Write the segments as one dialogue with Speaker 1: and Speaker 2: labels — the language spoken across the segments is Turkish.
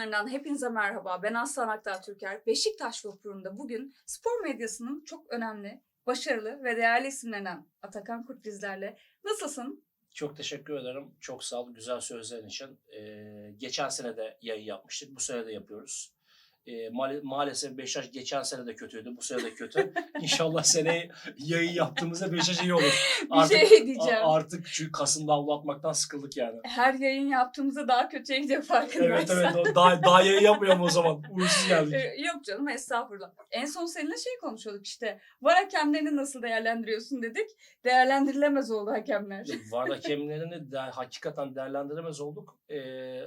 Speaker 1: Ekranlarından hepinize merhaba. Ben Aslan Aktar Türker. Beşiktaş vapurunda bugün spor medyasının çok önemli, başarılı ve değerli isimlerinden Atakan Kurt bizlerle. Nasılsın?
Speaker 2: Çok teşekkür ederim. Çok sağ ol güzel sözlerin için. Ee, geçen sene de yayın yapmıştık. Bu sene de yapıyoruz. Ee, maal- maalesef Beşiktaş geçen sene de kötüydü. Bu sene de kötü. İnşallah seneye yayın yaptığımızda Beşiktaş iyi olur.
Speaker 1: Bir
Speaker 2: Artık,
Speaker 1: şey diyeceğim.
Speaker 2: a- artık şu Kasım'da avlatmaktan sıkıldık yani.
Speaker 1: Her yayın yaptığımızda daha kötüye gidiyor farkındaysan.
Speaker 2: Evet evet. o- Daha, daha yayın yapmıyorum o zaman. Uğursuz geldik.
Speaker 1: Ee, Yok canım estağfurullah. En son seninle şey konuşuyorduk işte. Var hakemlerini nasıl değerlendiriyorsun dedik. Değerlendirilemez oldu hakemler.
Speaker 2: Var hakemlerini de hakikaten değerlendiremez olduk. Ee,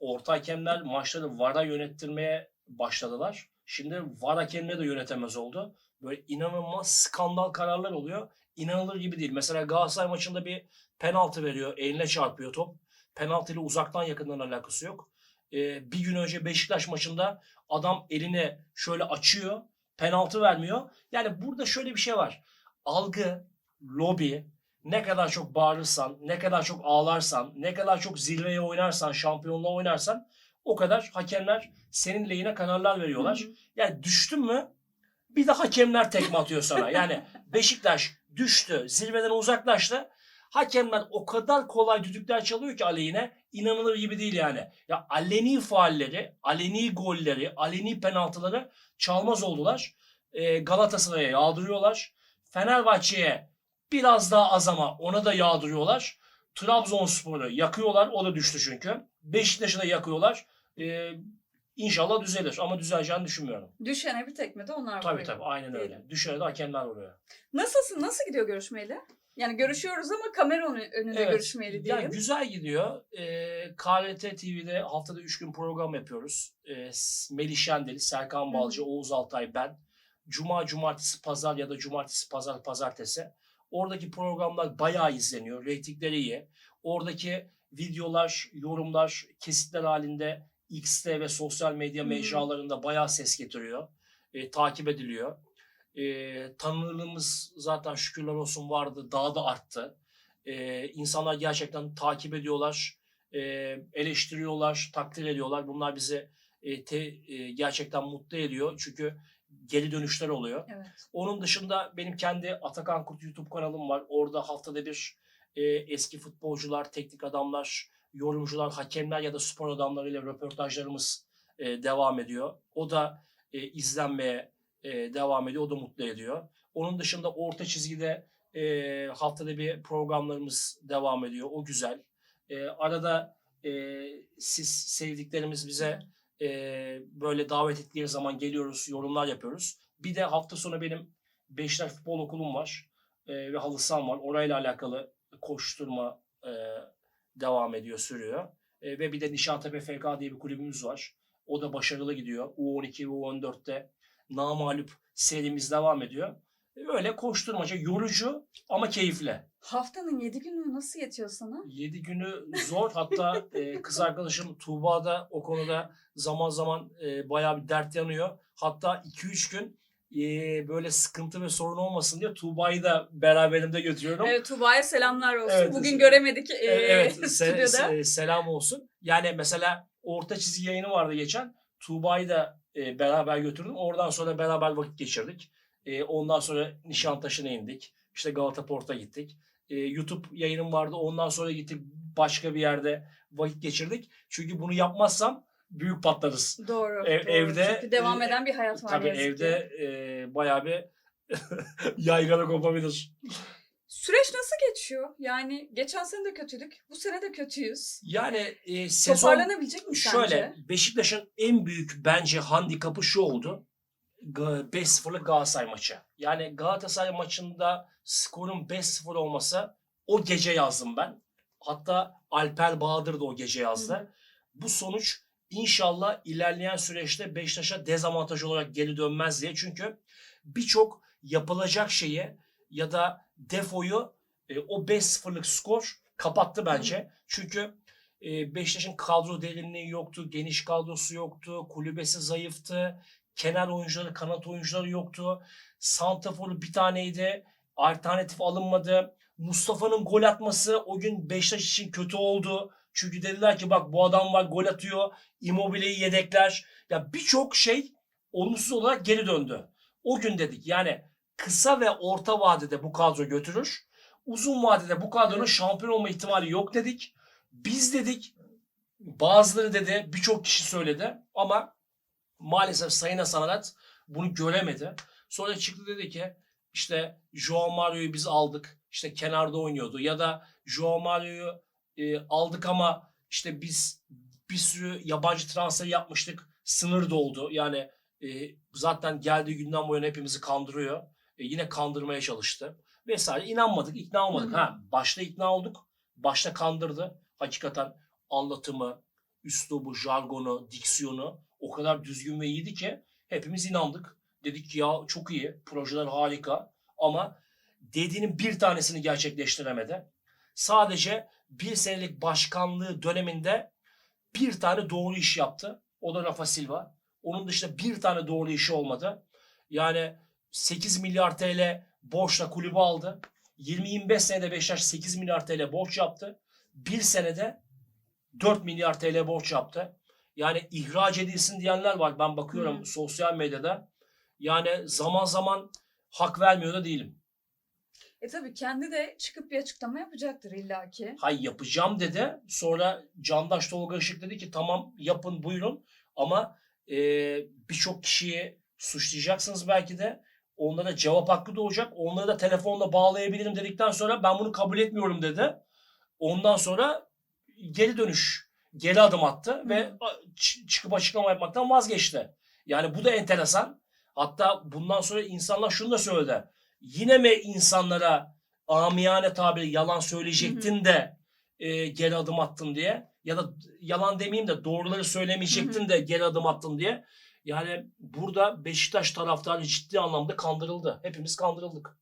Speaker 2: orta hakemler maçları VAR'a yönettirmeye başladılar. Şimdi VAR hakemleri de yönetemez oldu. Böyle inanılmaz skandal kararlar oluyor. İnanılır gibi değil. Mesela Galatasaray maçında bir penaltı veriyor. Eline çarpıyor top. Penaltı ile uzaktan yakından alakası yok. Ee, bir gün önce Beşiktaş maçında adam eline şöyle açıyor. Penaltı vermiyor. Yani burada şöyle bir şey var. Algı, lobi, ne kadar çok bağırırsan, ne kadar çok ağlarsan, ne kadar çok zirveye oynarsan, şampiyonluğa oynarsan o kadar hakemler senin lehine kararlar veriyorlar.
Speaker 1: Hı hı.
Speaker 2: Yani düştün mü bir de hakemler tekme atıyor sana. Yani Beşiktaş düştü, zirveden uzaklaştı. Hakemler o kadar kolay düdükler çalıyor ki aleyhine inanılır gibi değil yani. Ya aleni faalleri, aleni golleri, aleni penaltıları çalmaz oldular. Ee, Galatasaray'a yağdırıyorlar. Fenerbahçe'ye biraz daha az ama ona da yağdırıyorlar. Trabzonspor'u yakıyorlar. O da düştü çünkü. Beşiktaş'ı da yakıyorlar. Ee, inşallah düzelir ama düzeleceğini düşünmüyorum.
Speaker 1: Düşene bir tekme de onlar
Speaker 2: Tabii
Speaker 1: vuruyor.
Speaker 2: tabii aynen öyle.
Speaker 1: Diyelim.
Speaker 2: Düşene de hakemler vuruyor.
Speaker 1: Nasılsın? Nasıl gidiyor görüşmeyle? Yani görüşüyoruz ama kamera önü- önünde görüşmeyeli
Speaker 2: yani
Speaker 1: diyelim.
Speaker 2: güzel gidiyor. Ee, KRT TV'de haftada 3 gün program yapıyoruz. Ee, S- Melih Şendeli, Serkan Balcı, Oğuz Altay, ben. Cuma, cumartesi, pazar ya da cumartesi, pazar, pazartesi. Oradaki programlar bayağı izleniyor. Reytingleri iyi. Oradaki videolar, yorumlar, kesitler halinde X'te ve sosyal medya mecralarında bayağı ses getiriyor. Ee, takip ediliyor. Ee, tanınırlığımız zaten şükürler olsun vardı. Daha da arttı. Ee, insanlar gerçekten takip ediyorlar. e, eleştiriyorlar, takdir ediyorlar. Bunlar bizi e, te- e, gerçekten mutlu ediyor. Çünkü geri dönüşler oluyor.
Speaker 1: Evet.
Speaker 2: Onun dışında benim kendi Atakan Kurt YouTube kanalım var. Orada haftada bir e, eski futbolcular, teknik adamlar, yorumcular, hakemler ya da spor adamlarıyla röportajlarımız e, devam ediyor. O da e, izlenmeye e, devam ediyor. O da mutlu ediyor. Onun dışında orta çizgide e, haftada bir programlarımız devam ediyor. O güzel. E, arada e, siz sevdiklerimiz bize e, böyle davet ettiği zaman geliyoruz, yorumlar yapıyoruz. Bir de hafta sonu benim Beşiktaş Futbol Okulum var e, ve halı saham var. Orayla alakalı koşturma e, devam ediyor, sürüyor. E, ve bir de Nişantaşı FK diye bir kulübümüz var. O da başarılı gidiyor. U12 ve U14'te namalup serimiz devam ediyor. E, Öyle koşturmaca, yorucu ama keyifli.
Speaker 1: Haftanın 7 günü nasıl yetiyor sana?
Speaker 2: 7 günü zor. Hatta e, kız arkadaşım Tuğba da o konuda zaman zaman e, bayağı bir dert yanıyor. Hatta 2-3 gün e, böyle sıkıntı ve sorun olmasın diye Tuğba'yı da beraberimde götürüyorum.
Speaker 1: Evet Tuğba'ya selamlar olsun.
Speaker 2: Evet,
Speaker 1: Bugün göremedik e,
Speaker 2: evet,
Speaker 1: stüdyoda.
Speaker 2: se- selam olsun. Yani mesela orta çizgi yayını vardı geçen. Tuğba'yı da e, beraber götürdüm. Oradan sonra beraber vakit geçirdik. E, ondan sonra Nişantaşı'na indik. İşte Galata Port'a gittik. E, YouTube yayınım vardı. Ondan sonra gittik başka bir yerde vakit geçirdik. Çünkü bunu yapmazsam büyük patlarız.
Speaker 1: Doğru.
Speaker 2: Ev-
Speaker 1: doğru.
Speaker 2: evde-
Speaker 1: Çünkü devam
Speaker 2: e,
Speaker 1: eden bir hayat var.
Speaker 2: Tabii evde
Speaker 1: ki.
Speaker 2: e, bayağı bir yaygara kopabilir.
Speaker 1: Süreç nasıl geçiyor? Yani geçen sene de kötüydük. Bu sene de kötüyüz.
Speaker 2: Yani e, sezon
Speaker 1: Toparlanabilecek mi sence?
Speaker 2: Şöyle Beşiktaş'ın en büyük bence handikapı şu oldu. Ga- 5-0'lık Galatasaray maçı. Yani Galatasaray maçında skorun 5-0 olması o gece yazdım ben. Hatta Alper Bahadır da o gece yazdı.
Speaker 1: Hı.
Speaker 2: Bu sonuç inşallah ilerleyen süreçte Beşiktaş'a dezavantaj olarak geri dönmez diye. Çünkü birçok yapılacak şeyi ya da defoyu e, o 5-0'lık skor kapattı bence. Çünkü e, Beşiktaş'ın kadro derinliği yoktu, geniş kadrosu yoktu, kulübesi zayıftı, kenar oyuncuları, kanat oyuncuları yoktu. Santafor'u bir taneydi, alternatif alınmadı. Mustafa'nın gol atması o gün Beşiktaş için kötü oldu. Çünkü dediler ki bak bu adam var gol atıyor. Immobile'yi yedekler. Ya birçok şey olumsuz olarak geri döndü. O gün dedik yani kısa ve orta vadede bu kadro götürür. Uzun vadede bu kadronun şampiyon olma ihtimali yok dedik. Biz dedik bazıları dedi birçok kişi söyledi ama maalesef Sayın Hasan Arat bunu göremedi. Sonra çıktı dedi ki işte Joao Mario'yu biz aldık. işte kenarda oynuyordu. Ya da Joao Mario'yu e, aldık ama işte biz bir sürü yabancı transfer yapmıştık. Sınır doldu. Yani e, zaten geldiği günden bu yana hepimizi kandırıyor. E, yine kandırmaya çalıştı. Vesaire. İnanmadık, ikna olmadık.
Speaker 1: Hı hı.
Speaker 2: Ha, başta ikna olduk. Başta kandırdı. Hakikaten anlatımı, üslubu, jargonu, diksiyonu o kadar düzgün ve iyiydi ki hepimiz inandık. Dedik ki ya çok iyi, projeler harika ama dediğinin bir tanesini gerçekleştiremedi. Sadece bir senelik başkanlığı döneminde bir tane doğru iş yaptı. O da Rafa Silva. Onun dışında bir tane doğru işi olmadı. Yani 8 milyar TL borçla kulübü aldı. 20-25 senede Beşiktaş 8 milyar TL borç yaptı. Bir senede 4 milyar TL borç yaptı. Yani ihraç edilsin diyenler var. Ben bakıyorum
Speaker 1: Hı.
Speaker 2: sosyal medyada. Yani zaman zaman hak vermiyor da değilim.
Speaker 1: E tabii kendi de çıkıp bir açıklama yapacaktır illaki.
Speaker 2: Hay yapacağım dedi. Sonra Candaş Tolga Işık dedi ki tamam yapın buyurun. Ama e, birçok kişiyi suçlayacaksınız belki de. Onlara cevap hakkı doğacak. Onları da telefonla bağlayabilirim dedikten sonra ben bunu kabul etmiyorum dedi. Ondan sonra geri dönüş, geri adım attı ve ç- çıkıp açıklama yapmaktan vazgeçti. Yani bu da enteresan. Hatta bundan sonra insanlar şunu da söyledi. Yine mi insanlara amiyane tabiri yalan söyleyecektin de e, geri adım attın diye ya da yalan demeyeyim de doğruları söylemeyecektin de geri adım attın diye. Yani burada Beşiktaş taraftarı ciddi anlamda kandırıldı. Hepimiz kandırıldık.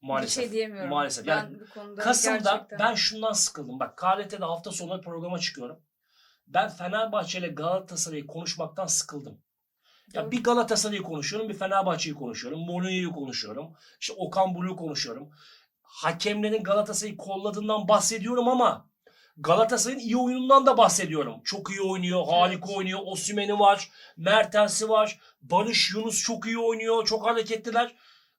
Speaker 2: Maalesef.
Speaker 1: Bir şey diyemiyorum.
Speaker 2: Maalesef.
Speaker 1: Ben
Speaker 2: Yani
Speaker 1: bu konuda
Speaker 2: Kasım'da
Speaker 1: gerçekten...
Speaker 2: ben şundan sıkıldım. Bak KRT'de hafta sonu programa çıkıyorum. Ben Fenerbahçe ile Galatasaray'ı konuşmaktan sıkıldım. Ya bir Galatasaray'ı konuşuyorum, bir Fenerbahçe'yi konuşuyorum, Mourinho'yu konuşuyorum, işte Okan Buruk'u konuşuyorum. Hakemlerin Galatasaray'ı kolladığından bahsediyorum ama Galatasaray'ın iyi oyunundan da bahsediyorum. Çok iyi oynuyor, harika
Speaker 1: Evet.
Speaker 2: oynuyor. Osimhen'i var, Mertens'i var, Barış Yunus çok iyi oynuyor, çok hareketliler.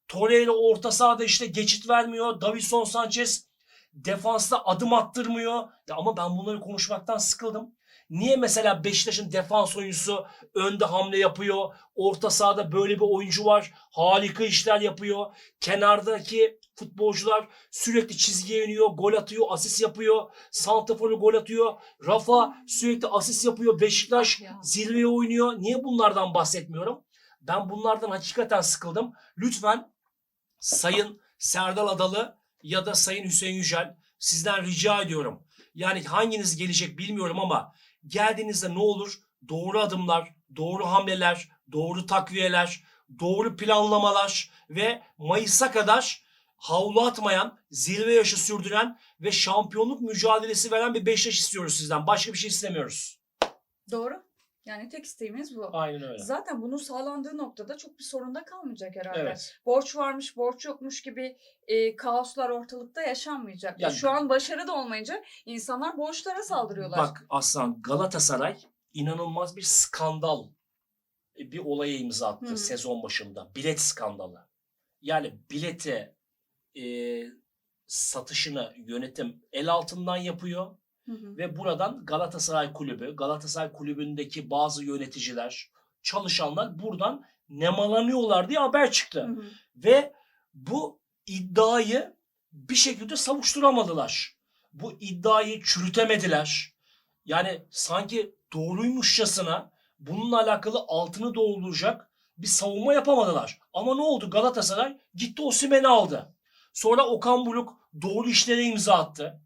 Speaker 2: Torreira orta sahada işte geçit vermiyor. Davison Sanchez defansta adım attırmıyor. Ya ama ben bunları konuşmaktan sıkıldım. Niye mesela Beşiktaş'ın defans oyuncusu önde hamle yapıyor? Orta sahada böyle bir oyuncu var. Harika işler yapıyor. Kenardaki futbolcular sürekli çizgiye iniyor, gol atıyor, asist yapıyor. Santrafor'u gol atıyor. Rafa sürekli asist yapıyor. Beşiktaş
Speaker 1: Ya.
Speaker 2: zirveye oynuyor. Niye bunlardan bahsetmiyorum? Ben bunlardan hakikaten sıkıldım. Lütfen Sayın Serdal Adalı ya da Sayın Hüseyin Yücel sizden rica ediyorum. Yani hanginiz gelecek bilmiyorum ama geldiğinizde ne olur doğru adımlar, doğru hamleler, doğru takviyeler, doğru planlamalar ve Mayıs'a kadar havlu atmayan, zirve yaşı sürdüren ve şampiyonluk mücadelesi veren bir Beşiktaş istiyoruz sizden. Başka bir şey istemiyoruz.
Speaker 1: Doğru. Yani tek isteğimiz bu.
Speaker 2: Aynen öyle.
Speaker 1: Zaten bunun sağlandığı noktada çok bir sorun da kalmayacak herhalde.
Speaker 2: Evet.
Speaker 1: Borç varmış, borç yokmuş gibi e, kaoslar ortalıkta yaşanmayacak.
Speaker 2: Ya-
Speaker 1: Şu an başarı da olmayınca insanlar borçlara saldırıyorlar.
Speaker 2: Bak Aslan Galatasaray inanılmaz bir skandal e, bir olaya imza attı
Speaker 1: Hı hı.
Speaker 2: sezon başında. Bilet skandalı. Yani bilete e, satışını yönetim el altından yapıyor
Speaker 1: Hı hı.
Speaker 2: ve buradan Galatasaray Kulübü, Galatasaray Kulübü'ndeki bazı yöneticiler, çalışanlar buradan nemalanıyorlar diye haber çıktı.
Speaker 1: Hı hı.
Speaker 2: Ve bu iddiayı bir şekilde savuşturamadılar. Bu iddiayı çürütemediler. Yani sanki doğruymuşçasına bununla alakalı altını dolduracak bir savunma yapamadılar. Ama ne oldu? Galatasaray gitti Osimhen'i aldı. Sonra Okan Buruk doğru işlere imza attı.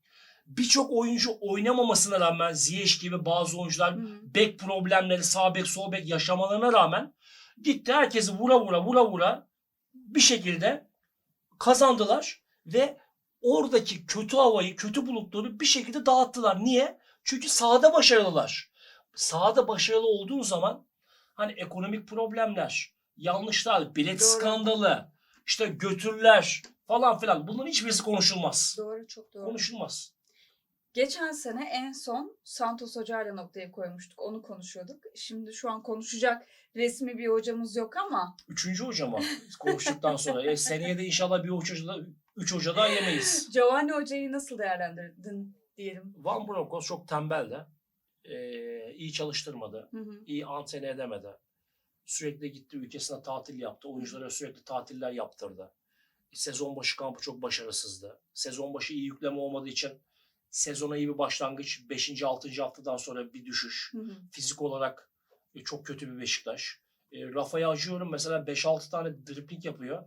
Speaker 2: Birçok oyuncu oynamamasına rağmen Ziyech gibi bazı oyuncular
Speaker 1: Hı hı.
Speaker 2: bek problemleri sağ bek sol bek yaşamalarına rağmen gitti herkesi vura vura vura vura bir şekilde kazandılar ve oradaki kötü havayı, kötü bulutları bir şekilde dağıttılar. Niye? Çünkü sahada başarılılar. Sahada başarılı olduğun zaman hani ekonomik problemler, yanlışlar, bilet
Speaker 1: Doğru.
Speaker 2: skandalı, işte götürler falan filan bunların hiçbirisi konuşulmaz.
Speaker 1: Doğru, çok doğru.
Speaker 2: Konuşulmaz.
Speaker 1: Geçen sene en son Santos Hoca'yla noktayı koymuştuk. Onu konuşuyorduk. Şimdi şu an konuşacak resmi bir hocamız yok ama
Speaker 2: Üçüncü hocama konuştuktan sonra. E, seneye de inşallah bir hoca da, üç hoca daha yemeyiz.
Speaker 1: Giovanni Hoca'yı nasıl değerlendirdin diyelim.
Speaker 2: Van Bronckhorst çok tembeldi. E, iyi çalıştırmadı.
Speaker 1: Hı hı.
Speaker 2: iyi antene edemedi. Sürekli gitti ülkesine tatil yaptı. Oyunculara sürekli tatiller yaptırdı. Sezon başı kampı çok başarısızdı. Sezon başı iyi yükleme olmadığı için sezona iyi bir başlangıç. 5. 6. haftadan sonra bir düşüş.
Speaker 1: Hı hı.
Speaker 2: Fizik olarak e, çok kötü bir Beşiktaş. E, Rafa'ya acıyorum mesela 5-6 tane dribbling yapıyor.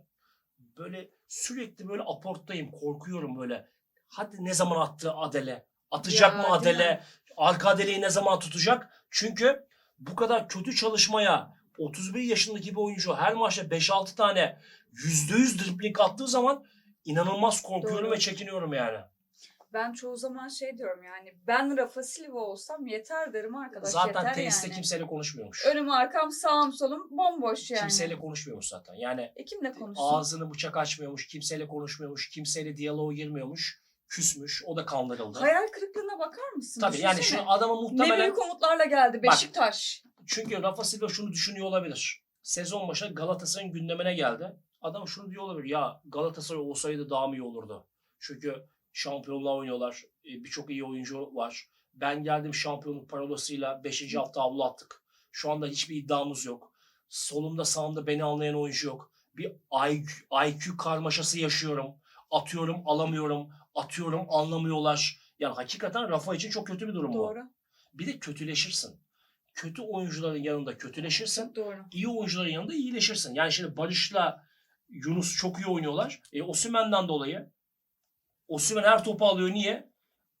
Speaker 2: Böyle sürekli böyle aporttayım. Korkuyorum böyle. Hadi ne zaman attı Adele? Atacak
Speaker 1: Ya,
Speaker 2: mı Adele?
Speaker 1: mi?
Speaker 2: Arka Adele'yi ne zaman tutacak? Çünkü bu kadar kötü çalışmaya 31 yaşındaki bir oyuncu her maçta 5-6 tane %100 dribbling attığı zaman inanılmaz korkuyorum
Speaker 1: Doğru.
Speaker 2: ve çekiniyorum yani.
Speaker 1: Ben çoğu zaman şey diyorum yani ben Rafa Silva olsam yeter derim arkadaş
Speaker 2: Zaten
Speaker 1: yeter
Speaker 2: tesiste
Speaker 1: yani.
Speaker 2: kimseyle konuşmuyormuş.
Speaker 1: Önüm arkam sağım solum bomboş yani.
Speaker 2: Kimseyle konuşmuyormuş zaten. Yani
Speaker 1: E kimle konuşsun?
Speaker 2: ağzını bıçak açmıyormuş, kimseyle konuşmuyormuş, kimseyle diyaloğa girmiyormuş, küsmüş. O da kandırıldı.
Speaker 1: Hayal kırıklığına bakar mısın?
Speaker 2: Tabii yani şu adamı
Speaker 1: Ne
Speaker 2: muhtemelen
Speaker 1: büyük umutlarla geldi
Speaker 2: Bak.
Speaker 1: Beşiktaş.
Speaker 2: çünkü Rafa Silva şunu düşünüyor olabilir. Sezon başı Galatasaray'ın gündemine geldi. Adam şunu diyor olabilir. Ya Galatasaray olsaydı daha mı iyi olurdu? Çünkü şampiyonluğa oynuyorlar. E, Birçok iyi oyuncu var. Ben geldim şampiyonluk parolasıyla 5. hafta avlu attık. Şu anda hiçbir iddiamız yok. Solumda sağımda beni anlayan oyuncu yok. Bir IQ, IQ karmaşası yaşıyorum. Atıyorum alamıyorum. Atıyorum anlamıyorlar. Yani hakikaten Rafa için çok kötü bir durum bu.
Speaker 1: Doğru.
Speaker 2: Bir de kötüleşirsin. Kötü oyuncuların yanında kötüleşirsin.
Speaker 1: Doğru.
Speaker 2: iyi oyuncuların yanında iyileşirsin. Yani şimdi Barış'la Yunus çok iyi oynuyorlar. E, Osimhen'den dolayı Osimhen her topu alıyor. Niye?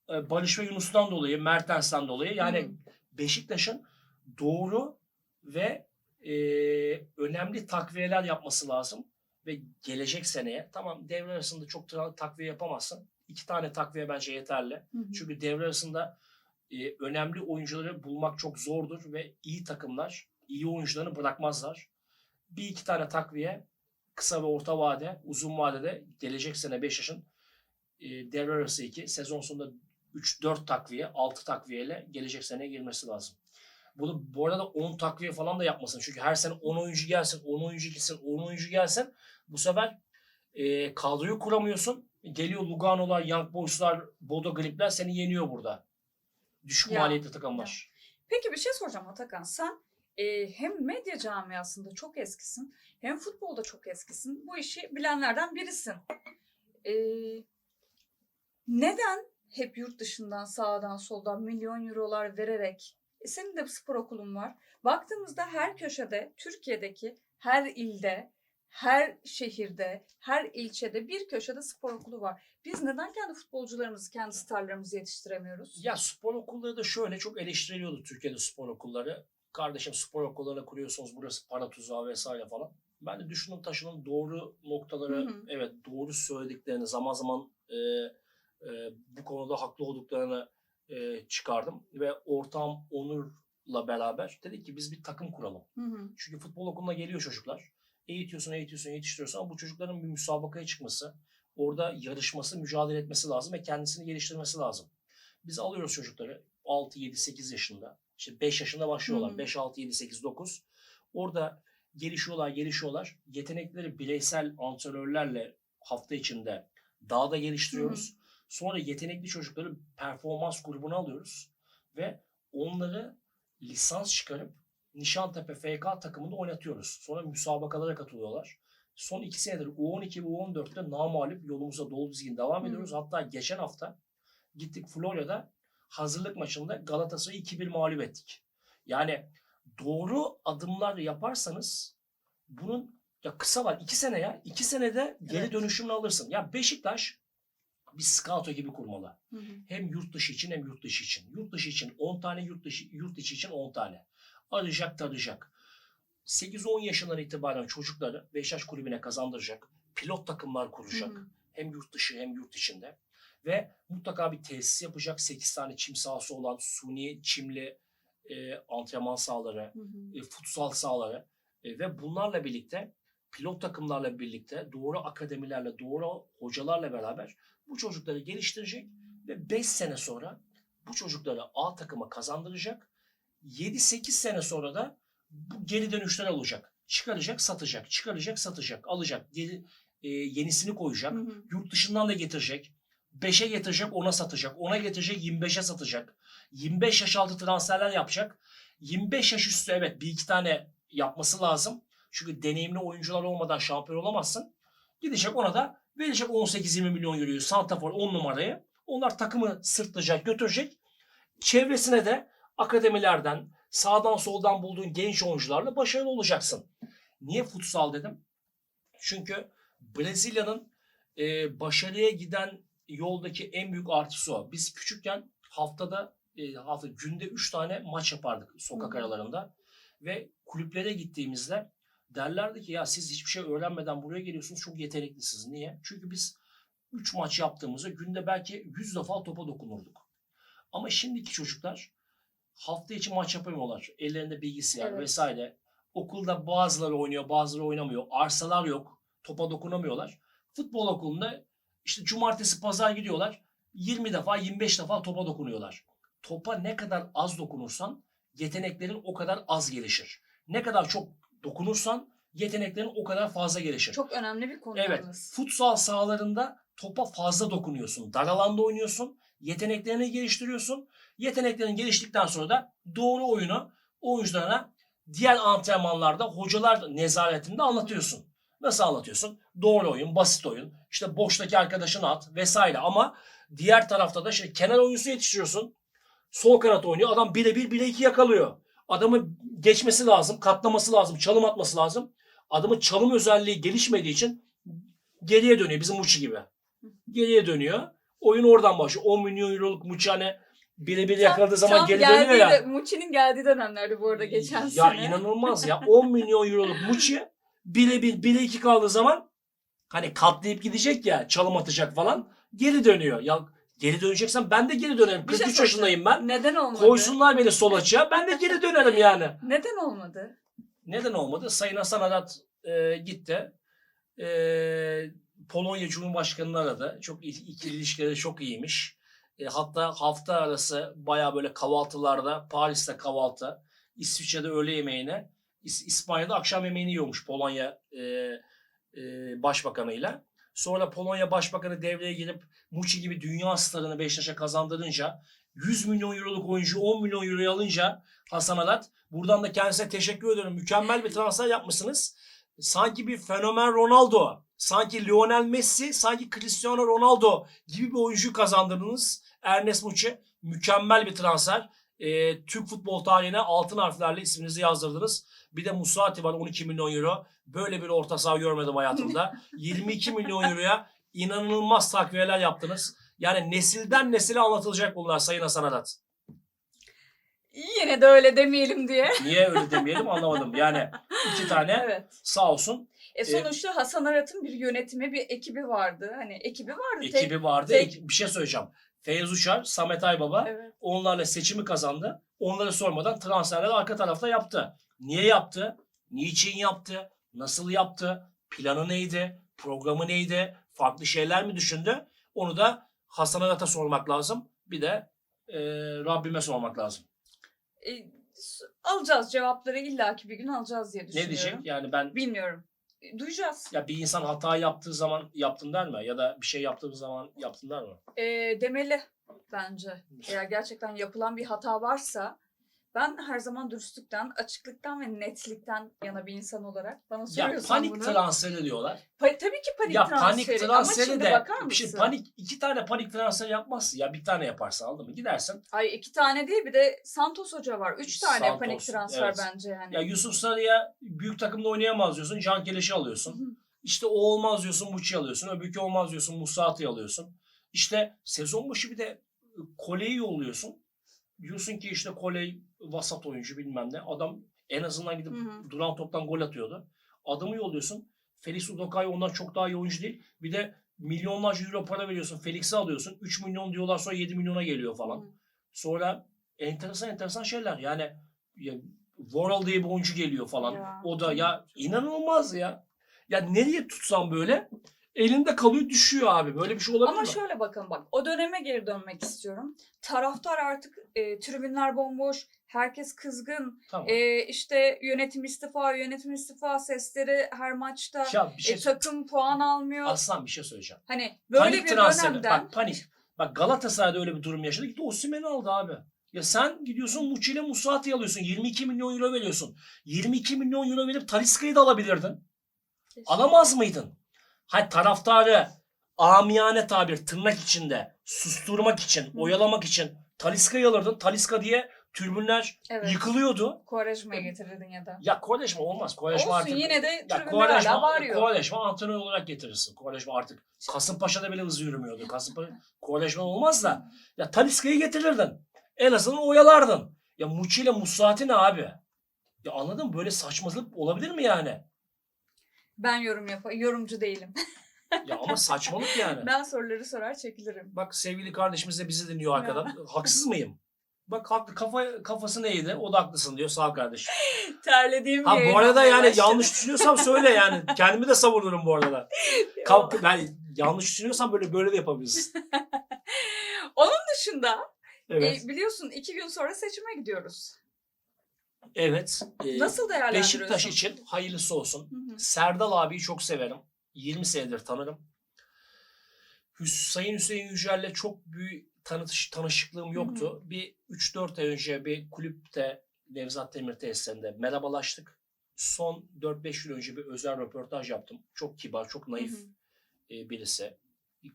Speaker 2: E, Barış ve Yunus'tan dolayı, Mertens'ten dolayı. Yani. Beşiktaş'ın doğru ve e, önemli takviyeler yapması lazım. Ve gelecek seneye tamam devre arasında çok takviye yapamazsın. İki tane takviye bence yeterli.
Speaker 1: Hı.
Speaker 2: Çünkü devre arasında e, önemli oyuncuları bulmak çok zordur ve iyi takımlar iyi oyuncularını bırakmazlar. Bir iki tane takviye kısa ve orta vade, uzun vadede gelecek sene Beşiktaş'ın e, devre arası 2, sezon sonunda 3-4 takviye, 6 takviyeyle gelecek seneye girmesi lazım. Bunu bu arada 10 takviye falan da yapmasın. Çünkü her sene 10 oyuncu gelsin, 10 oyuncu gitsin, 10 oyuncu gelsin. Bu sefer e, kadroyu kuramıyorsun. Geliyor Lugano'lar, Young Boys'lar, Bodo Glip'ler seni yeniyor burada. Düşük
Speaker 1: Ya,
Speaker 2: maliyetli takımlar.
Speaker 1: Peki bir şey soracağım Atakan. Sen e, hem medya camiasında çok eskisin hem futbolda çok eskisin. Bu işi bilenlerden birisin. E, neden hep yurt dışından sağdan soldan milyon eurolar vererek e, senin de spor okulun var. Baktığımızda her köşede Türkiye'deki her ilde her şehirde, her ilçede bir köşede spor okulu var. Biz neden kendi futbolcularımızı, kendi starlarımızı yetiştiremiyoruz?
Speaker 2: Ya spor okulları da şöyle çok eleştiriliyordu Türkiye'de spor okulları. Kardeşim spor okullarını kuruyorsunuz burası para tuzağı vesaire falan. Ben de düşünün taşının doğru noktaları
Speaker 1: Hı hı.
Speaker 2: evet doğru söylediklerini zaman zaman e, e, bu konuda haklı olduklarını e, çıkardım. Ve ortağım Onur'la beraber dedik ki biz bir takım kuralım.
Speaker 1: Hı hı.
Speaker 2: Çünkü futbol okuluna geliyor çocuklar. Eğitiyorsun, eğitiyorsun, yetiştiriyorsun ama bu çocukların bir müsabakaya çıkması, orada yarışması, mücadele etmesi lazım ve kendisini geliştirmesi lazım. Biz alıyoruz çocukları 6, 7, 8 yaşında. İşte 5 yaşında başlıyorlar.
Speaker 1: Hı hı.
Speaker 2: 5, 6, 7, 8, 9. Orada gelişiyorlar, gelişiyorlar. Yetenekleri bireysel antrenörlerle hafta içinde daha da geliştiriyoruz. Sonra yetenekli çocukları performans grubuna alıyoruz ve onları lisans çıkarıp Nişantepe FK takımında oynatıyoruz. Sonra müsabakalara katılıyorlar. Son iki senedir U12 ve U14'te namalip yolumuza dolu dizgin devam
Speaker 1: Hı hı.
Speaker 2: ediyoruz. Hatta geçen hafta gittik Florya'da hazırlık maçında Galatasaray'ı 2-1 mağlup ettik. Yani doğru adımlar yaparsanız bunun ya kısa var. iki sene ya. iki senede geri
Speaker 1: Evet.
Speaker 2: dönüşümünü alırsın. Ya Beşiktaş bir scout ekibi kurmalı.
Speaker 1: Hı hı.
Speaker 2: Hem yurt dışı için hem yurt dışı için. Yurt dışı için 10 tane, yurt dışı, yurt içi için 10 tane. Arayacak tarayacak. 8-10 yaşından itibaren çocukları Beşiktaş kulübüne kazandıracak. Pilot takımlar kuracak.
Speaker 1: Hı hı.
Speaker 2: Hem yurt dışı hem yurt içinde. Ve mutlaka bir tesis yapacak. 8 tane çim sahası olan suni çimli e, antrenman sahaları,
Speaker 1: Hı hı.
Speaker 2: e, futsal sahaları e, ve bunlarla birlikte pilot takımlarla birlikte doğru akademilerle, doğru hocalarla beraber bu çocukları geliştirecek Ve 5 sene sonra bu çocukları A takıma kazandıracak. 7-8 sene sonra da bu geri dönüşler olacak. Çıkaracak, satacak, çıkaracak, satacak, alacak, geri, e, yenisini koyacak.
Speaker 1: Hı hı.
Speaker 2: Yurt dışından da getirecek. 5'e getirecek, ona satacak. Ona getirecek, 25'e satacak. 25 yaş altı transferler yapacak. 25 yaş üstü evet bir iki tane yapması lazım. Çünkü deneyimli oyuncular olmadan şampiyon olamazsın. Gidecek ona da verecek 18-20 milyon euroyu Santafor 10 numarayı. Onlar takımı sırtlayacak, götürecek. Çevresine de akademilerden, sağdan soldan bulduğun genç oyuncularla başarılı olacaksın. Niye futsal dedim? Çünkü Brezilya'nın e, başarıya giden yoldaki en büyük artısı o. Biz küçükken haftada e, hafta günde 3 tane maç yapardık sokak aralarında ve kulüplere gittiğimizde derlerdi ki ya siz hiçbir şey öğrenmeden buraya geliyorsunuz çok yeteneklisiniz. Niye? Çünkü biz 3 maç yaptığımızda günde belki 100 defa topa dokunurduk. Ama şimdiki çocuklar hafta içi maç yapamıyorlar. Ellerinde bilgisayar
Speaker 1: Evet.
Speaker 2: vesaire. Okulda bazıları oynuyor, bazıları oynamıyor. Arsalar yok. Topa dokunamıyorlar. Futbol okulunda işte cumartesi pazar gidiyorlar. 20 defa 25 defa topa dokunuyorlar. Topa ne kadar az dokunursan yeteneklerin o kadar az gelişir. Ne kadar çok dokunursan yeteneklerin o kadar fazla gelişir.
Speaker 1: Çok önemli bir konu
Speaker 2: Evet.
Speaker 1: yalnız.
Speaker 2: Futsal sahalarında topa fazla dokunuyorsun. Dar alanda oynuyorsun. Yeteneklerini geliştiriyorsun. Yeteneklerin geliştikten sonra da doğru oyunu oyuncularına diğer antrenmanlarda hocalar nezaretinde anlatıyorsun. Nasıl anlatıyorsun? Doğru oyun, basit oyun. İşte boştaki arkadaşını at vesaire ama diğer tarafta da şimdi kenar oyuncusu yetiştiriyorsun. Sol kanat oynuyor. Adam bire bir, bire iki yakalıyor. Adamı geçmesi lazım, katlaması lazım, çalım atması lazım. Adamın çalım özelliği gelişmediği için geriye dönüyor bizim Muçi gibi. Geriye dönüyor. Oyun oradan başlıyor. 10 milyon euroluk Muçi hani birebir yakaladığı zaman
Speaker 1: Tam
Speaker 2: geri dönüyor ya.
Speaker 1: Muçi'nin geldiği dönemlerdi bu arada geçen
Speaker 2: ya
Speaker 1: sene.
Speaker 2: inanılmaz ya. 10 milyon euroluk Muçi birebir bire iki kaldığı zaman hani katlayıp gidecek ya çalım atacak falan geri dönüyor. Ya geri döneceksen ben de geri dönerim.
Speaker 1: Bir şey
Speaker 2: 43
Speaker 1: soracağım.
Speaker 2: yaşındayım ben.
Speaker 1: Neden olmadı?
Speaker 2: Koysunlar beni sol açığa ben de geri dönerim yani.
Speaker 1: Neden olmadı?
Speaker 2: Neden olmadı? Sayın Hasan Arat e, gitti. E, Polonya Cumhurbaşkanı'nı aradı. Çok il- ikili ilişkileri çok iyiymiş. E, hatta hafta arası baya böyle kahvaltılarda Paris'te kahvaltı, İsviçre'de öğle yemeğine, İs- İspanya'da akşam yemeğini yiyormuş Polonya e, e, başbakanıyla. Sonra Polonya Başbakanı devreye girip Muçi gibi dünya starını Beşiktaş'a kazandırınca 100 milyon euroluk oyuncu 10 milyon euroya alınca Hasan Arat buradan da kendisine teşekkür ediyorum. Mükemmel bir transfer yapmışsınız. Sanki bir fenomen Ronaldo, sanki Lionel Messi, sanki Cristiano Ronaldo gibi bir oyuncu kazandırdınız. Ernest Muçi mükemmel bir transfer. Ee, Türk futbol tarihine altın harflerle isminizi yazdırdınız. Bir de Musati var 12 milyon euro. Böyle bir orta saha görmedim hayatımda. 22 milyon euroya inanılmaz takviyeler yaptınız. Yani nesilden nesile anlatılacak bunlar Sayın Hasan Arat.
Speaker 1: Yine de öyle demeyelim diye.
Speaker 2: Niye öyle demeyelim anlamadım. Yani iki tane
Speaker 1: Evet.
Speaker 2: sağ olsun
Speaker 1: E sonuçta Hasan Arat'ın bir yönetimi, bir ekibi vardı. Hani ekibi vardı. tek-
Speaker 2: ekibi vardı.
Speaker 1: tek-
Speaker 2: Ek- bir şey söyleyeceğim. Feyyaz Uçar, Samet Aybaba
Speaker 1: Evet.
Speaker 2: onlarla seçimi kazandı. Onları sormadan transferleri arka tarafta yaptı. Niye yaptı? Niçin yaptı? Nasıl yaptı? Planı neydi? Programı neydi? Farklı şeyler mi düşündü? Onu da Hasan Arat'a sormak lazım. Bir de e, Rabbime sormak lazım.
Speaker 1: E, alacağız cevapları illaki bir gün alacağız diye
Speaker 2: Ne
Speaker 1: düşünüyorum.
Speaker 2: diyecek? Yani ben
Speaker 1: Bilmiyorum. Duyacağız.
Speaker 2: ya bir insan hata yaptığı zaman yaptım der mi? Ya da bir şey yaptığımız zaman yaptım der mi?
Speaker 1: E, demeli bence. Eğer gerçekten yapılan bir hata varsa ben her zaman dürüstlükten, açıklıktan ve netlikten yana bir insan olarak bana
Speaker 2: Ya
Speaker 1: soruyorsan
Speaker 2: panik
Speaker 1: bunu.
Speaker 2: transferi diyorlar.
Speaker 1: Pa- tabii ki panik
Speaker 2: ya
Speaker 1: transferi.
Speaker 2: panik
Speaker 1: Ama
Speaker 2: transferi
Speaker 1: şimdi
Speaker 2: de
Speaker 1: bakar mısın?
Speaker 2: şey panik iki tane panik transfer yapmazsın ya bir tane yaparsın aldın mı gidersin.
Speaker 1: Ay iki tane değil bir de Santos Hoca var. Üç tane
Speaker 2: Santos,
Speaker 1: panik transfer
Speaker 2: evet.
Speaker 1: bence yani.
Speaker 2: Ya Yusuf Sarı'ya büyük takımda oynayamaz diyorsun Can Keleş'i alıyorsun.
Speaker 1: Hı.
Speaker 2: İşte o olmaz diyorsun Muçi alıyorsun. Öbürkü olmaz diyorsun Musati'yi alıyorsun. İşte sezon başı bir de Kole'yi yolluyorsun. Diyorsun ki işte Koley vasat oyuncu bilmem ne. Adam en azından gidip
Speaker 1: Hı hı.
Speaker 2: duran toptan gol atıyordu. Adamı yolluyorsun. Felix Udokay ondan çok daha iyi oyuncu değil. Bir de milyonlarca euro para veriyorsun. Felix'i alıyorsun. 3 milyon diyorlar sonra 7 milyona geliyor falan.
Speaker 1: Hı.
Speaker 2: Sonra enteresan enteresan şeyler. Yani ya, Voral diye bir oyuncu geliyor falan.
Speaker 1: Ya.
Speaker 2: O da ya inanılmaz ya. Ya nereye tutsam böyle elinde kalıyor düşüyor abi. Böyle bir şey olabilir
Speaker 1: Ama
Speaker 2: mi?
Speaker 1: şöyle bakın bak o döneme geri dönmek istiyorum. Taraftar artık e, tribünler bomboş, herkes kızgın.
Speaker 2: Tamam.
Speaker 1: E, işte yönetim istifa, yönetim istifa sesleri her maçta.
Speaker 2: ya bir şey
Speaker 1: E, takım puan almıyor.
Speaker 2: Aslan bir şey söyleyeceğim.
Speaker 1: hani böyle
Speaker 2: panik
Speaker 1: bir
Speaker 2: transferi.
Speaker 1: dönemden
Speaker 2: Bak panik. Bak Galatasaray'da öyle bir durum yaşadı. Gitti Osimhen'i aldı abi. Ya sen gidiyorsun Muçi ile Musati'yi alıyorsun. 22 milyon euro veriyorsun. 22 milyon euro verip Taliska'yı da alabilirdin. Alamaz mıydın? Hayır taraftarı amiyane tabir tırnak içinde susturmak için,
Speaker 1: Hı.
Speaker 2: oyalamak için Taliska'yı alırdın. Taliska diye tribünler
Speaker 1: evet.
Speaker 2: yıkılıyordu.
Speaker 1: Quaresma'ya getirirdin ya da.
Speaker 2: Ya Kovareşma olmaz. Kovareşma
Speaker 1: Olsun
Speaker 2: artık
Speaker 1: yine de tribünler hala bağırıyor.
Speaker 2: Kovareşma antrenör olarak getirirsin. Kovareşma artık Kasımpaşa'da bile hızlı yürümüyordu. Kasımpaşa Kovareşma olmaz da ya Taliska'yı getirirdin. En azından oyalardın. Ya Muçi ile Musati ne abi? Ya anladın mı? Böyle saçmalık olabilir mi yani?
Speaker 1: Ben yorum yap yorumcu değilim.
Speaker 2: Ya ama saçmalık yani.
Speaker 1: ben soruları sorar çekilirim.
Speaker 2: Bak sevgili kardeşimiz de bizi dinliyor arkadan. Haksız mıyım? Bak haklı kafa kafası neydi? O da haklısın diyor sağ kardeşim.
Speaker 1: Terlediğim
Speaker 2: Ha bu arada yani yanlış düşünüyorsam söyle yani. Kendimi de savunurum bu arada. Kalk, ben yanlış düşünüyorsam böyle böyle de yapabiliriz.
Speaker 1: Onun dışında
Speaker 2: Evet.
Speaker 1: e, biliyorsun iki gün sonra seçime gidiyoruz.
Speaker 2: Evet. Ee,
Speaker 1: Nasıl değerlendiriyorsun?
Speaker 2: Beşiktaş için hayırlısı olsun.
Speaker 1: Hı hı.
Speaker 2: Serdal abiyi çok severim. 20 senedir tanırım. Hüs Sayın Hüseyin Yücel'le çok büyük tanış tanışıklığım yoktu. Bir 3-4 ay önce bir kulüpte Nevzat Demir tesislerinde merhabalaştık. Son 4-5 yıl önce bir özel röportaj yaptım. Çok kibar, çok naif
Speaker 1: Hı hı.
Speaker 2: e, birisi.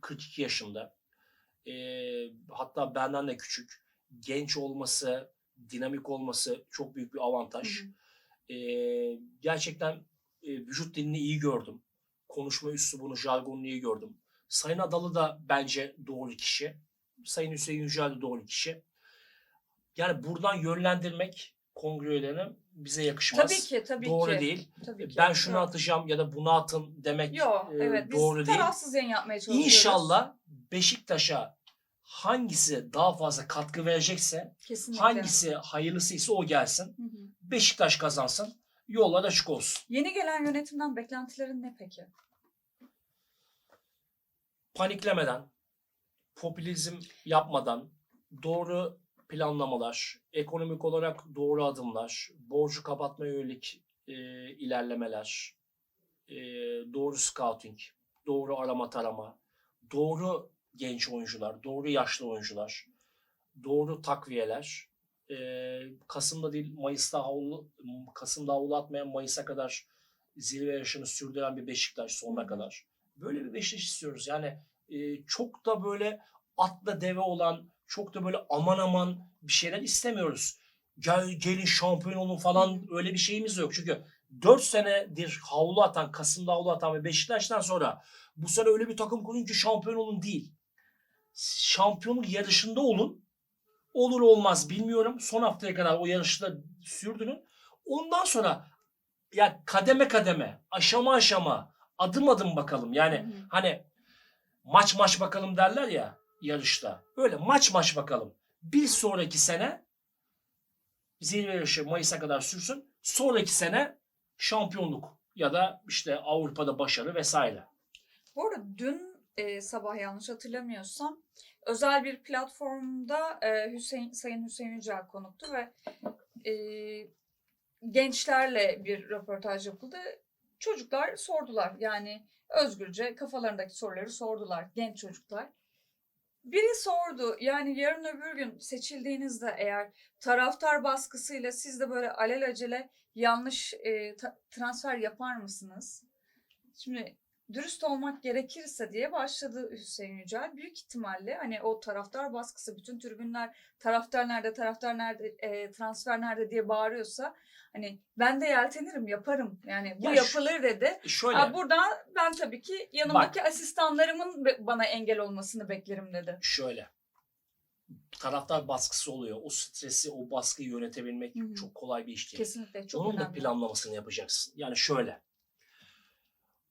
Speaker 2: 42 yaşında. E, hatta benden de küçük. Genç olması, dinamik olması çok büyük bir avantaj.
Speaker 1: Hı hı.
Speaker 2: E, gerçekten e, vücut dilini iyi gördüm. Konuşma üslubunu, jargonunu iyi gördüm. Sayın Adalı da bence doğru kişi. Sayın Hüseyin Yücel de doğru kişi. Yani buradan yönlendirmek kongre üyelerini bize yakışmaz.
Speaker 1: Tabii ki tabii
Speaker 2: doğru
Speaker 1: ki.
Speaker 2: değil.
Speaker 1: Tabii ki.
Speaker 2: Ben şunu
Speaker 1: Yok.
Speaker 2: atacağım ya da bunu atın demek
Speaker 1: Yok
Speaker 2: e,
Speaker 1: evet biz
Speaker 2: doğru değil.
Speaker 1: tarafsız yayın yapmaya çalışıyoruz.
Speaker 2: İnşallah Beşiktaş'a hangisi daha fazla katkı verecekse,
Speaker 1: Kesinlikle.
Speaker 2: hangisi hayırlısıysa o gelsin.
Speaker 1: Hı hı.
Speaker 2: Beşiktaş kazansın. Yollar açık olsun.
Speaker 1: Yeni gelen yönetimden beklentilerin ne peki?
Speaker 2: Paniklemeden, popülizm yapmadan, doğru planlamalar, ekonomik olarak doğru adımlar, borcu kapatmaya yönelik e, ilerlemeler, e, doğru scouting, doğru arama tarama, doğru genç oyuncular, doğru yaşlı oyuncular, doğru takviyeler, e, Kasım'da değil Mayıs'ta havlu, Kasım'da havlu atmayan Mayıs'a kadar zirve yarışını sürdüren bir Beşiktaş sonuna kadar. Böyle bir Beşiktaş istiyoruz. Yani e, çok da böyle atla deve olan, çok da böyle aman aman bir şeyler istemiyoruz. Gel, gelin şampiyon olun falan öyle bir şeyimiz yok. Çünkü 4 senedir havlu atan, Kasım'da havlu atan ve Beşiktaş'tan sonra bu sene öyle bir takım kurun ki şampiyon olun değil. Şampiyonluk yarışında olun. Olur olmaz bilmiyorum. Son haftaya kadar o yarışta sürdürün. Ondan sonra ya kademe kademe, aşama aşama, adım adım bakalım. Yani
Speaker 1: Hı
Speaker 2: hani maç maç bakalım derler ya yarışta. Öyle maç maç bakalım. Bir sonraki sene zirve yarışı Mayıs'a kadar sürsün. Sonraki sene şampiyonluk ya da işte Avrupa'da başarı vesaire.
Speaker 1: Bu arada dün e, sabah yanlış hatırlamıyorsam özel bir platformda e, Hüseyin Sayın Hüseyin Yücel konuktu ve e, gençlerle bir röportaj yapıldı. Çocuklar sordular yani özgürce kafalarındaki soruları sordular genç çocuklar. Biri sordu yani yarın öbür gün seçildiğinizde eğer taraftar baskısıyla siz de böyle alelacele yanlış e, transfer yapar mısınız? Şimdi dürüst olmak gerekirse diye başladı Hüseyin Yücel. Büyük ihtimalle hani o taraftar baskısı, bütün tribünler taraftar nerede, taraftar nerede, e, transfer nerede diye bağırıyorsa hani ben de yeltenirim, yaparım. Yani bu
Speaker 2: Ya
Speaker 1: yapılır dedi.
Speaker 2: Şöyle
Speaker 1: Ha, buradan ben tabii ki yanımdaki asistanlarımın be- bana engel olmasını beklerim dedi.
Speaker 2: şöyle taraftar baskısı oluyor. O stresi, o baskıyı yönetebilmek
Speaker 1: Hı hı.
Speaker 2: çok kolay bir iş değil.
Speaker 1: Kesinlikle çok
Speaker 2: Onun da
Speaker 1: önemli.
Speaker 2: planlamasını yapacaksın. Yani şöyle.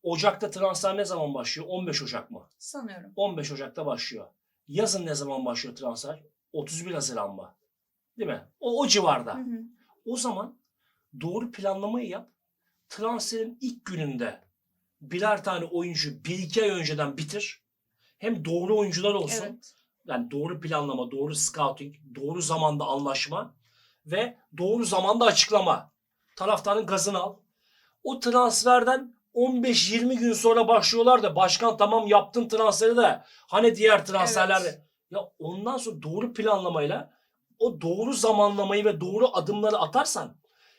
Speaker 2: Ocak'ta transfer ne zaman başlıyor? 15 Ocak mı?
Speaker 1: Sanıyorum.
Speaker 2: 15 Ocak'ta başlıyor. Yazın ne zaman başlıyor transfer? 31 Haziran mı? Değil mi? O, o civarda.
Speaker 1: Hı hı.
Speaker 2: O zaman doğru planlamayı yap. Transferin ilk gününde birer tane oyuncu bir iki ay önceden bitir. Hem doğru oyuncular olsun.
Speaker 1: Evet.
Speaker 2: Yani doğru planlama, doğru scouting, doğru zamanda anlaşma ve doğru zamanda açıklama. Taraftarın gazını al. O transferden 15-20 gün sonra başlıyorlar da başkan tamam yaptın transferi de hani diğer transferlerde.
Speaker 1: Evet.
Speaker 2: Ya ondan sonra doğru planlamayla o doğru zamanlamayı ve doğru adımları atarsan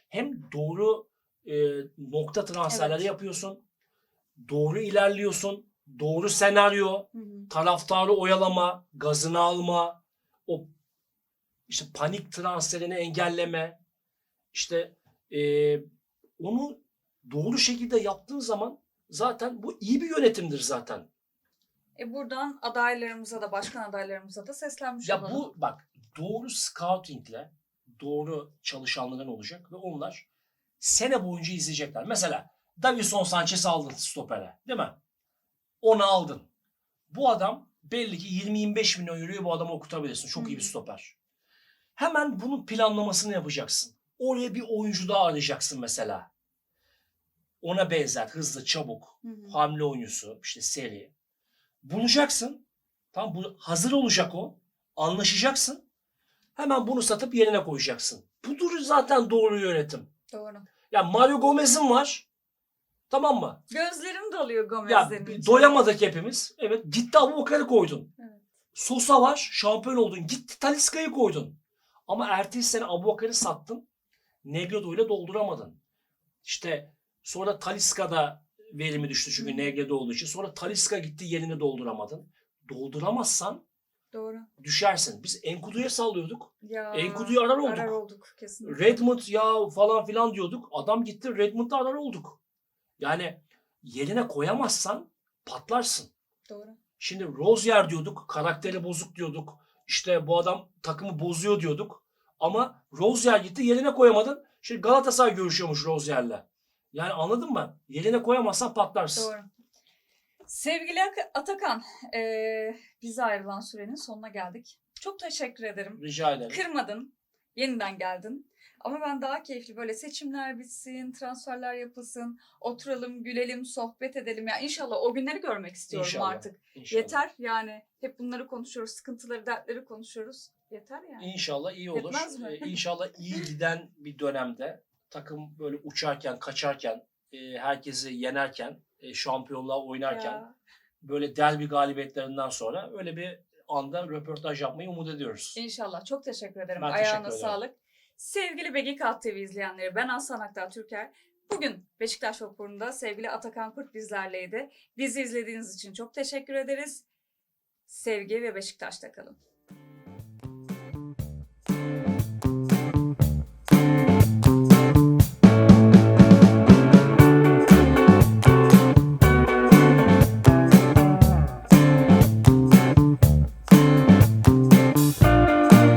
Speaker 2: hem doğru e, nokta transferleri
Speaker 1: Evet.
Speaker 2: yapıyorsun. Doğru ilerliyorsun. Doğru senaryo
Speaker 1: Hı hı.
Speaker 2: taraftarı oyalama, gazını alma, o işte panik transferini engelleme, işte eee, onu doğru şekilde yaptığın zaman zaten bu iyi bir yönetimdir zaten.
Speaker 1: E buradan adaylarımıza da başkan adaylarımıza da seslenmiş
Speaker 2: Ya
Speaker 1: olalım.
Speaker 2: bu bak doğru scoutingle doğru çalışanların olacak ve onlar sene boyunca izleyecekler. Mesela Davison Sanchez aldın stopere değil mi? Onu aldın. Bu adam belli ki 20-25 milyon euroyu bu adamı okutabilirsin. Çok iyi bir
Speaker 1: Hı.
Speaker 2: stoper. Hemen bunun planlamasını yapacaksın. Oraya bir oyuncu daha arayacaksın mesela. Ona benzer, hızlı, çabuk,
Speaker 1: Hı hı.
Speaker 2: hamle oyuncusu, işte seri. Bulacaksın. Tamam bu hazır olacak o. Anlaşacaksın. Hemen bunu satıp yerine koyacaksın. Budur zaten doğru yönetim.
Speaker 1: Doğru.
Speaker 2: Ya Mario Gomez'in var. Tamam mı?
Speaker 1: Gözlerim doluyor
Speaker 2: Ya bir
Speaker 1: için.
Speaker 2: doyamadık hepimiz. Evet gitti Abubakar'ı koydun.
Speaker 1: Evet.
Speaker 2: Sosa var şampiyon oldun. Gitti Taliska'yı koydun. Ama ertesi sene Abubakar'ı sattın. Negredo ile dolduramadın. İşte sonra Taliska'da verimi düştü çünkü
Speaker 1: Hı.
Speaker 2: Negredo olduğu için. Sonra Taliska gitti yerini dolduramadın. Dolduramazsan
Speaker 1: Doğru.
Speaker 2: düşersin. Biz Enkudu'ya sallıyorduk.
Speaker 1: Ya.
Speaker 2: Enkudu'yu arar olduk.
Speaker 1: Arar olduk kesinlikle.
Speaker 2: Redmond ya falan filan diyorduk. Adam gitti Redmond'da arar olduk. Yani yerine koyamazsan patlarsın.
Speaker 1: Doğru.
Speaker 2: Şimdi Rozier diyorduk, karakteri bozuk diyorduk. İşte bu adam takımı bozuyor diyorduk. Ama Rozier gitti yerine koyamadın. Şimdi Galatasaray görüşüyormuş Rozier'le. Yani anladın mı? Yerine koyamazsan patlarsın.
Speaker 1: Doğru. Sevgili Ak- Atakan, eee bize ayrılan sürenin sonuna geldik. Çok teşekkür ederim.
Speaker 2: Rica ederim.
Speaker 1: Kırmadın, yeniden geldin. Ama ben daha keyifli böyle seçimler bitsin, transferler yapılsın, oturalım, gülelim, sohbet edelim. Ya inşallah o günleri görmek istiyorum
Speaker 2: İnşallah.
Speaker 1: artık.
Speaker 2: İnşallah.
Speaker 1: Yeter yani. Hep bunları konuşuyoruz, sıkıntıları, dertleri konuşuyoruz. Yeter yani.
Speaker 2: İnşallah iyi olur.
Speaker 1: Yetmez mi?
Speaker 2: Ee, İnşallah iyi giden bir dönemde takım böyle uçarken, kaçarken, e, herkesi yenerken, e, şampiyonluğa oynarken
Speaker 1: Ya,
Speaker 2: böyle derbi galibiyetlerinden sonra öyle bir anda röportaj yapmayı umut ediyoruz.
Speaker 1: İnşallah. Çok teşekkür ederim.
Speaker 2: Ben teşekkür
Speaker 1: Ayağına
Speaker 2: ederim.
Speaker 1: sağlık. Sevgili Begikat TV izleyenleri, ben Aslan Akdağ Türker. Bugün Beşiktaş Vapur'unda sevgili Atakan Kurt bizlerleydi. Bizi izlediğiniz için çok teşekkür ederiz. Sevgi ve Beşiktaş'ta kalın.